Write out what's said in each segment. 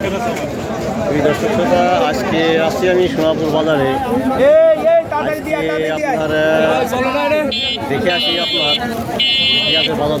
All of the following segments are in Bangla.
দর্শক শ্রোতা আজকে আসছি আমি সোনাপুর বাজারে। আপনার দেখে আসি আপনার পেঁয়াজের বাজার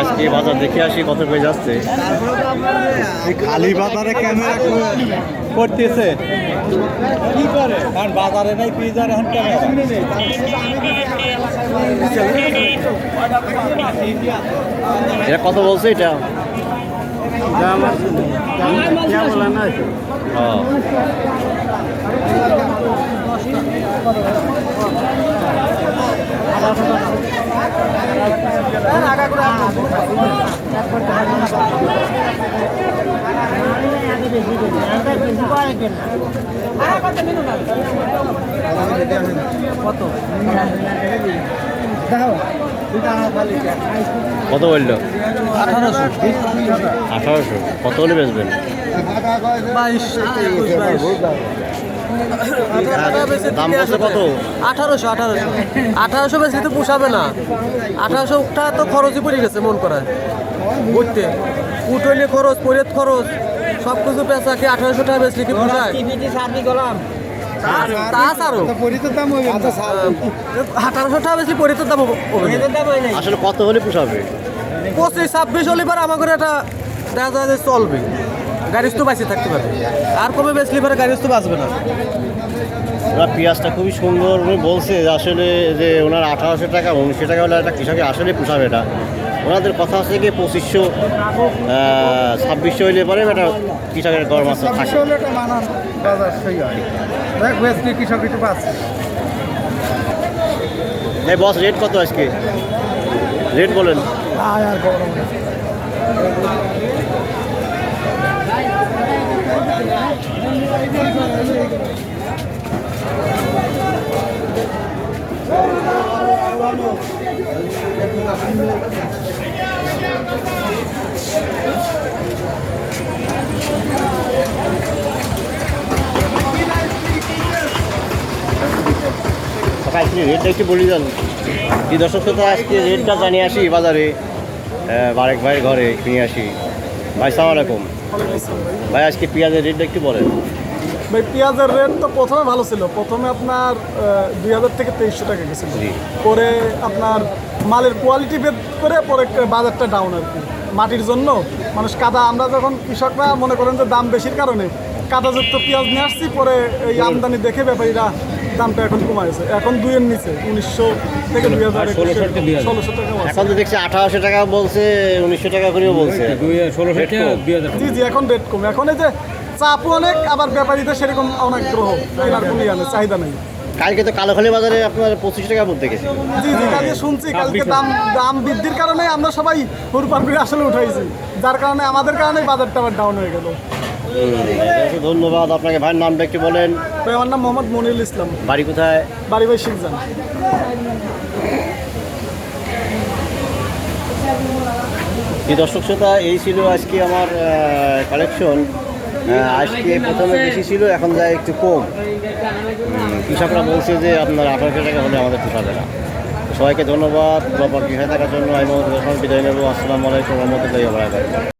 আজকে বাজার দেখে আসি কত করে যাচ্ছে। এই খালি বাজারে ক্যামেরা করতেছে। কি করে? কারণ বাজারে নাই পিজার এখন এটা কত বলছে এটা? ও। কত বলল? আঠারোশো। আঠারোশো। কত হলে বেচবেন? বাইশ দাম বলছে কত? আঠারোশো আঠারোশো। আঠারোশো বেশি তো পোষাবে না। আঠারোশোটা তো খরচই পড়ে গেছে মন করায়। বুঝতে? উঠলে খরচ পরের খরচ সব কিছু পেঁচা কি আঠারোশো টাকা বেশি কি পোষায়? তা ছাড়ো পরিচিত দাম হবে আঠারোশো টাকা বেশি পরিতের দাম হবে। আসলে কত হলে পোষাবে? পঁচিশ ছাব্বিশ হলে পরে আমাদের এটা দেখা যায় চলবে। গাড়ি তো বাঁচিয়ে থাকতে পারবে। আর কমে বেচলে পরে গাড়ি তো বাঁচবে না? ওরা পেঁয়াজটা খুবই সুন্দর উনি বলছে যে আসলে যে ওনার আঠারোশো টাকা উনিশশো টাকা হলে একটা কৃষকের আসলে পোষাবে এটা। ওনাদের কথা হচ্ছে কি পঁচিশশো ছাব্বিশশো হইলে পরে একটা কৃষকের গড় মাছ থাকে হয়। কৃষক বস রেট কত আজকে? রেট বলেন। আর গরম আজকে রেটটা একটু বলে দর্শক আজকে রেটটা জানিয়ে আসি বাজারে। বারেক ভাইয়ের ঘরে কিনে আসি। ভাই, সালাম আলাইকুম। ভাই আজকে পেঁয়াজের রেটটা একটু বলেন। ভাই পেঁয়াজের রেট তো প্রথমে ভালো ছিল। প্রথমে আপনার দুই হাজার থেকে তেইশশো টাকা গেছিল। পরে আপনার মালের কোয়ালিটি ভেদ করে পরে বাজারটা ডাউন আর কি। মাটির জন্য মানুষ কাদা আমরা যখন কৃষকরা মনে করেন যে দাম বেশির কারণে কাদাযুক্ত পেঁয়াজ নিয়ে আসছি পরে এই আমদানি দেখে ব্যাপারীরা দামটা এখন কমাইছে। এখন দুইয়ের নিচে উনিশশো থেকে দুই হাজার ষোলোশো টাকা এখন তো দেখছি আঠারোশো টাকা বলছে উনিশশো টাকা করেও বলছে। Rate কম। জি জি এখন রেট কম। এখন এই যে চাপও অনেক আবার ব্যাপারীদের সেরকম অনেক গ্রহ কেনার কোনো ইয়ে চাহিদা নেই। কালকে তো কালোখালি বাজারে আপনার পঁচিশ টাকা বলতে গেছি জি জি কালকে শুনছি কালকে দাম দাম বৃদ্ধির কারণে আমরা সবাই হুরপার করে আসলে উঠাইছি। যার কারণে আমাদের কারণে বাজারটা আবার ডাউন হয়ে গেল। ধন্যবাদ আপনাকে ভাইয়ের নামটা একটু বলেন। ভাই, আমার নাম মোহাম্মদ মনিরুল ইসলাম। বাড়ি কোথায়? বাড়ি ভাই শিখজান এই দর্শক শ্রোতা এই ছিল আজকে আমার কালেকশন আজকে প্রথমে বেশি ছিল এখন যায় একটু কম। কৃষকরা বলছে যে আপনার আঠারোশো টাকা হলে আমাদের পোষাবে না। সবাইকে ধন্যবাদ প্রপার কৃষক থাকার জন্য আমি মোহাম্মদ বিদায় নেব। আসসালামু আলাইকুম রহমতুল্লাহ